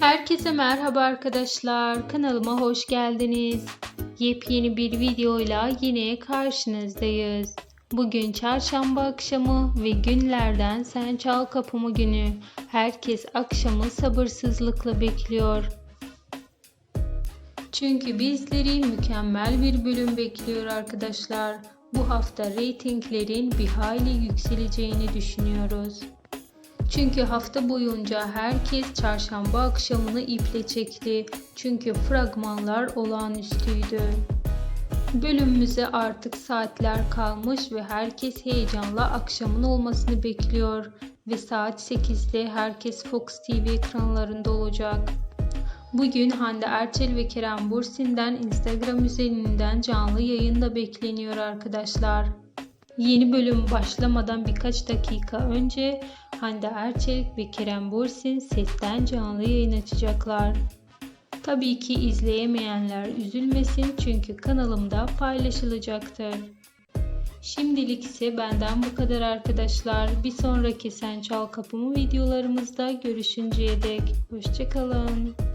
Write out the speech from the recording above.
Herkese merhaba arkadaşlar. Kanalıma hoş geldiniz. Yepyeni bir videoyla yine karşınızdayız. Bugün çarşamba akşamı ve günlerden Sen Çal Kapımı günü. Herkes akşamı sabırsızlıkla bekliyor. Çünkü bizleri mükemmel bir bölüm bekliyor arkadaşlar. Bu hafta reytinglerin bir hayli yükseleceğini düşünüyoruz. Çünkü hafta boyunca herkes çarşamba akşamını iple çekti. Çünkü fragmanlar olağanüstüydü. Bölümümüze artık saatler kalmış ve herkes heyecanla akşamın olmasını bekliyor. Ve saat 8'de herkes Fox TV ekranlarında olacak. Bugün Hande Erçel ve Kerem Bursin'den Instagram üzerinden canlı yayında bekleniyor arkadaşlar. Yeni bölüm başlamadan birkaç dakika önce Hande Erçel ve Kerem Bursin setten canlı yayın açacaklar. Tabii ki izleyemeyenler üzülmesin çünkü kanalımda paylaşılacaktır. Şimdilik ise benden bu kadar arkadaşlar. Bir sonraki Sen Çal Kapımı videolarımızda görüşünceye dek hoşçakalın.